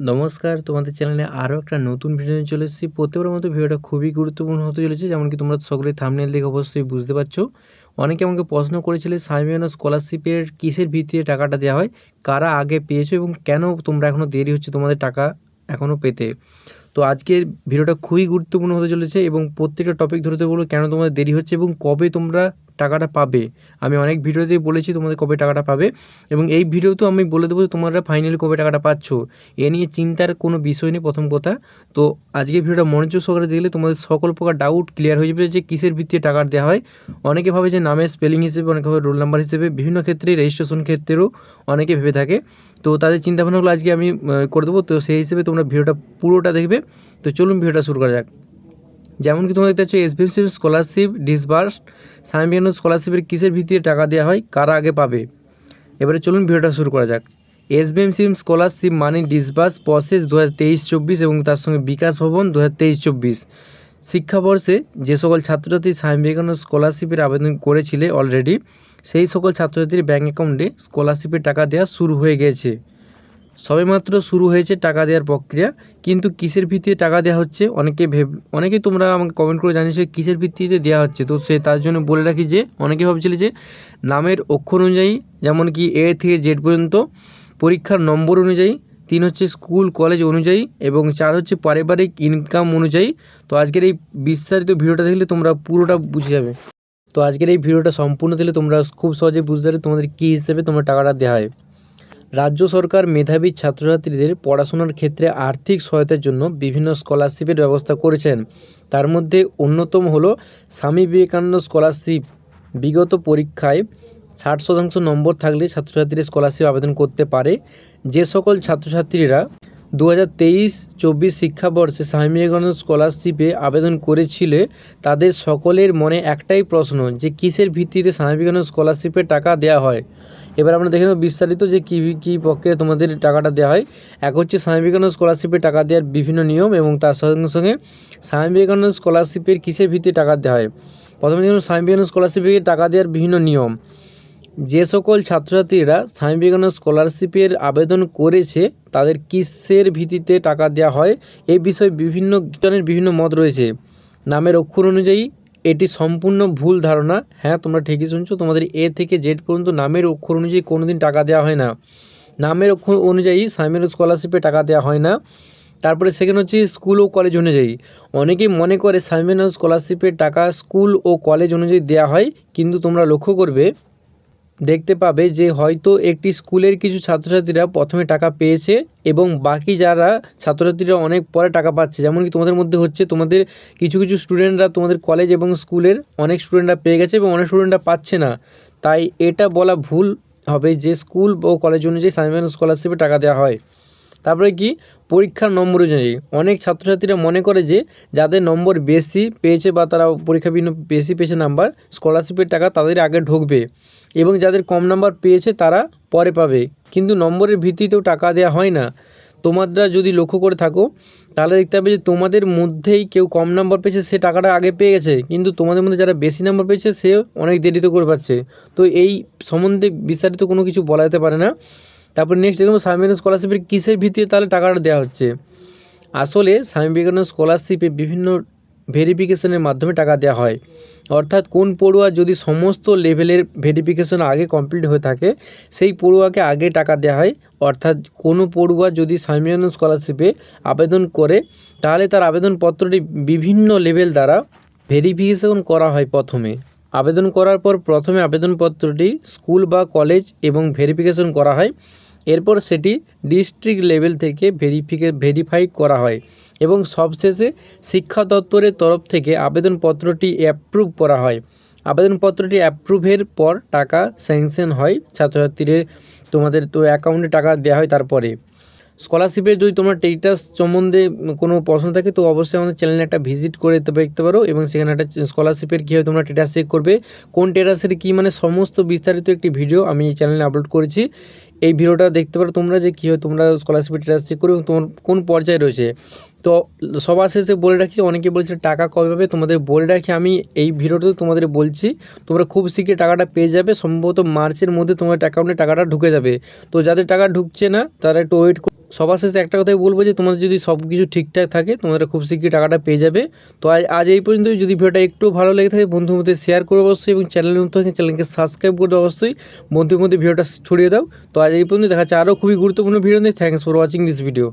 নমস্কার, তোমাদের চ্যানেলে আরও একটা নতুন ভিডিও চলে এসেছি। প্রত্যেকবার মতো ভিডিওটা খুবই গুরুত্বপূর্ণ হতে চলেছে যেমন কি তোমরা সকলে থামনেল দেখে অবশ্যই বুঝতে পারছ। অনেকে আমাকে প্রশ্ন করেছিলে সাইমিয়ানো স্কলারশিপের কিসের ভিত্তিতে টাকাটা দেওয়া হয়? কারা আগে পেয়েছ এবং কেন তোমরা এখনও দেরি হচ্ছে তোমাদের টাকা এখনও পেতে? তো আজকের ভিডিওটা খুবই গুরুত্বপূর্ণ হতে চলেছে এবং প্রত্যেকটা টপিক ধরতে বলব কেন তোমাদের দেরি হচ্ছে এবং কবে তোমরা টাকাটা পাবে। আমি অনেক ভিডিওতেই বলেছি তোমাদের কবে টাকাটা পাবে এবং এই ভিডিওতেও আমি বলে দেবো তোমরা ফাইনালি কবে টাকাটা পাচ্ছ। এ নিয়ে চিন্তার কোনো বিষয় নেই প্রথম কথা। তো আজকে ভিডিওটা মনোযোগ সহকারে দেখলে তোমাদের সকল প্রকার ডাউট ক্লিয়ার হয়ে যাবে যে কিসের ভিত্তিতে টাকা দেওয়া হয়। অনেকে ভাবে যে নামের স্পেলিং হিসেবে, অনেকে ভাবে রোল নাম্বার হিসেবে, বিভিন্ন ক্ষেত্রে রেজিস্ট্রেশন ক্ষেত্রেও অনেকে ভেবে থাকে। তো তাদের চিন্তাভাবনাগুলো আজকে আমি করে দেবো। তো সেই হিসেবে তোমরা ভিডিওটা পুরোটা দেখবে। তো চলুন ভিডিওটা শুরু করা যাক। যেমন কি তোমরা দেখতে পাচ্ছ এসবিএমসি স্কলারশিপ ডিসবার্স সামিয়ানো স্কলারশিপের কিসের ভিত্তিতে টাকা দেওয়া হয়, কারা আগে পাবে? এবারে চলুন ভিডিওটা শুরু করা যাক। SBMC scholarship money disburse process দু হাজার তেইশ চব্বিশ এবং তার সঙ্গে বিকাশ ভবন দু হাজার তেইশ চব্বিশ। শিক্ষাবর্ষে যে সকল ছাত্রছাত্রী স্বামী বিবেকানন্দ স্কলারশিপের আবেদন করেছিলে অলরেডি সেই সকল ছাত্রছাত্রীর ব্যাঙ্ক অ্যাকাউন্টে স্কলারশিপের টাকা দেওয়া শুরু হয়ে গেছে। সবেমাত্র শুরু হয়েছে টাকা দেওয়ার প্রক্রিয়া, কিন্তু কিসের ভিত্তিতে টাকা দেওয়া হচ্ছে অনেকে ভেব, অনেকেই তোমরা আমাকে কমেন্ট করে জানিয়েছো কিসের ভিত্তিতে দেওয়া হচ্ছে। তো সে তার জন্য বলে রাখি যে, অনেকে ভাবছিলে যে নামের অক্ষর অনুযায়ী, যেমন কি এ থেকে জেড পর্যন্ত, পরীক্ষার নম্বর অনুযায়ী, তিন হচ্ছে স্কুল, কলেজ অনুযায়ী, এবং চার হচ্ছে পারিবারিক ইনকাম অনুযায়ী। তো আজকের এই বিস্তারিত ভিডিওটা দেখলে তোমরা পুরোটা বুঝে যাবে। তো আজকের এই ভিডিওটা সম্পূর্ণ দিলে তোমরা খুব সহজে বুঝতে পারবে তোমাদের কী হিসেবে তোমরা টাকাটা দেওয়া হয়। রাজ্য সরকার মেধাবী ছাত্রছাত্রীদের পড়াশোনার ক্ষেত্রে আর্থিক সহায়তার জন্য বিভিন্ন স্কলারশিপের ব্যবস্থা করেছেন। তার মধ্যে অন্যতম হলো স্বামী বিবেকানন্দ স্কলারশিপ। বিগত পরীক্ষায় ষাট শতাংশ নম্বর থাকলে ছাত্রছাত্রীরা স্কলারশিপ আবেদন করতে পারে। যে সকল ছাত্রছাত্রীরা দু হাজার তেইশ, চব্বিশ শিক্ষাবর্ষে স্বামী বিবেকানন্দ স্কলারশিপে আবেদন করেছিলে, তাদের সকলের মনে একটাই প্রশ্ন, যে কিসের ভিত্তিতে স্বামী বিবেকানন্দ স্কলারশিপের টাকা দেওয়া হয়? এবার আমরা দেখে নেব বিস্তারিত যে কী কী পক্ষে তোমাদের টাকাটা দেওয়া হয়। এক হচ্ছে স্বামী বিবেকানন্দ স্কলারশিপে টাকা দেওয়ার বিভিন্ন নিয়ম এবং তার সঙ্গে সঙ্গে স্বামী বিবেকানন্দ স্কলারশিপের কিসের ভিত্তিতে টাকা দেওয়া হয়? প্রথমে দেখুন স্বামী বিবেকানন্দ স্কলারশিপে টাকা দেওয়ার বিভিন্ন নিয়ম। যে সকল ছাত্রছাত্রীরা স্বামী বিবেকানন্দ স্কলারশিপের আবেদন করেছে, তাদের কিসের ভিত্তিতে টাকা দেওয়া হয়? এই বিষয়ে বিভিন্ন, জনের বিভিন্ন মত রয়েছে। নামের অক্ষর অনুযায়ী এটি সম্পূর্ণ ভুল ধারণা। হ্যাঁ তোমরা ঠিকই শুনছো, তোমাদের এ থেকে জেড পর্যন্ত নামের অক্ষর অনুযায়ী কোনো দিন টাকা দেওয়া হয় না। নামের অক্ষর অনুযায়ী সাইমের স্কলারশিপে টাকা দেওয়া হয় না। তারপরে সেখানে হচ্ছে স্কুল ও কলেজ অনুযায়ী। অনেকেই মনে করে সাইমেন স্কলারশিপের টাকা স্কুল ও কলেজ অনুযায়ী দেওয়া হয়, কিন্তু তোমরা লক্ষ্য করবে দেখতে পাবে যে হয়তো একটি স্কুলের কিছু ছাত্রছাত্রীরা প্রথমে টাকা পেয়েছে এবং বাকি যারা ছাত্রছাত্রীরা অনেক পরে টাকা পাচ্ছে। যেমন কি তোমাদের মধ্যে হচ্ছে তোমাদের কিছু কিছু স্টুডেন্টরা তোমাদের কলেজ এবং স্কুলের অনেক স্টুডেন্টরা পেয়ে গেছে এবং অনেক স্টুডেন্টরা পাচ্ছে না। তাই এটা বলা ভুল হবে যে স্কুল ও কলেজ অনুযায়ী সাইমেন স্কলারশিপে টাকা দেওয়া হয়। তারপরে কি? পরীক্ষার নম্বর অনুযায়ী। অনেক ছাত্রছাত্রীরা মনে করে যে, যাদের নম্বর বেশি পেয়েছে বা তারা পরীক্ষা বিভিন্ন বেশি পেয়েছে নাম্বার স্কলারশিপের টাকা তাদের আগে ঢুকবে এবং যাদের কম নাম্বার পেয়েছে তারা পরে পাবে। কিন্তু নম্বরের ভিত্তিতেও টাকা দেওয়া হয় না। তোমরা যদি লক্ষ্য করে থাকো, তাহলে দেখতে হবে যে, তোমাদের মধ্যেই কেউ কম নাম্বার পেয়েছে, সে টাকাটা আগে পেয়ে গেছে। কিন্তু তোমাদের মধ্যে যারা বেশি নাম্বার পেয়েছে সে অনেক দেরিতে করে পাচ্ছে। তো এই সম্বন্ধে বিস্তারিত কোনো কিছু বলা যেতে পারে না। তারপর নেক্সট দেখুন স্বামী স্কলারশিপের কিসের ভিত্তিতে তাহলে টাকাটা দেওয়া হচ্ছে? আসলে স্বামী বিবেকানন্দ স্কলারশিপে বিভিন্ন ভেরিফিকেশনের মাধ্যমে টাকা দেওয়া হয়। অর্থাৎ কোন পড়ুয়া যদি সমস্ত লেভেলের ভেরিফিকেশন আগে কমপ্লিট হয়ে থাকে, সেই পড়ুয়াকে আগে টাকা দেওয়া হয়। অর্থাৎ কোনো পড়ুয়া যদি স্বামী বিবেকানন্দ স্কলারশিপে আবেদন করে, তাহলে তার আবেদনপত্রটি বিভিন্ন লেভেল দ্বারা ভেরিফিকেশন করা হয় প্রথমে। আবেদন করার পর প্রথমে আবেদনপত্রটি স্কুল বা কলেজ এবং ভেরিফিকেশন করা হয়। এরপর সেটি ডিস্ট্রিক্ট লেভেল থেকে ভেরিফিকে ভেরিফাই করা হয় এবং সবশেষে শিক্ষা দপ্তরের তরফ থেকে আবেদনপত্রটি অ্যাপ্রুভ করা হয়। আবেদনপত্রটি অ্যাপ্রুভের পর টাকা স্যাংশন হয় ছাত্রছাত্রীদের, তোমাদের তো অ্যাকাউন্টে টাকা দেওয়া হয় তারপরে। স্কলারশিপের যদি তোমার টেটাস সম্বন্ধে কোনো প্রশ্ন থাকে তো অবশ্যই আমাদের চ্যানেলে একটা ভিজিট করে দেখতে পারো এবং সেখানে একটা স্কলারশিপের কীভাবে তোমরা টেটাস চেক করবে, কোন টেটাসের কী মানে সমস্ত বিস্তারিত একটি ভিডিও আমি এই চ্যানেলে আপলোড করেছি। এই ভিডিওটা দেখতে পারো তোমরা যে কীভাবে তোমরা স্কলারশিপ স্ট্যাটাস চেক করবে এবং তোমার কোন পর্যায়ে রয়েছে। তো সবার শেষে বলে রাখি অনেকে বলছে টাকা কবে পাবে, তোমাদের বলে রাখি, আমি এই ভিডিওতে তোমাদের বলছি, তোমরা খুব শীঘ্রই টাকাটা পেয়ে যাবে, সম্ভবত মার্চের মধ্যে তোমার অ্যাকাউন্টে টাকাটা ঢুকে যাবে। তো যাদের টাকা ঢুকছে না, তারা একটু ওয়েট সবার শেষে একটা কথাই বলব যে, তোমাদের যদি সব কিছু ঠিকঠাক থাকে তোমরা খুব শীঘ্রই টাকাটা পেয়ে যাবে। তো আজ আজ এই পর্যন্ত যদি ভিডিওটা একটু ভালো লেগে থাকে বন্ধুর মধ্যে শেয়ার করে অবশ্যই, এবং চ্যানেল নতুন থাকে চ্যানেলকে সাবস্ক্রাইব করে অবশ্যই। বন্ধুর মধ্যে ভিডিওটা ছড়িয়ে দাও। তো আজ পর্যন্ত দেখাচ্ছে আরও খুবই গুরুত্বপূর্ণ ভিডিও নিয়ে। Thanks for watching this video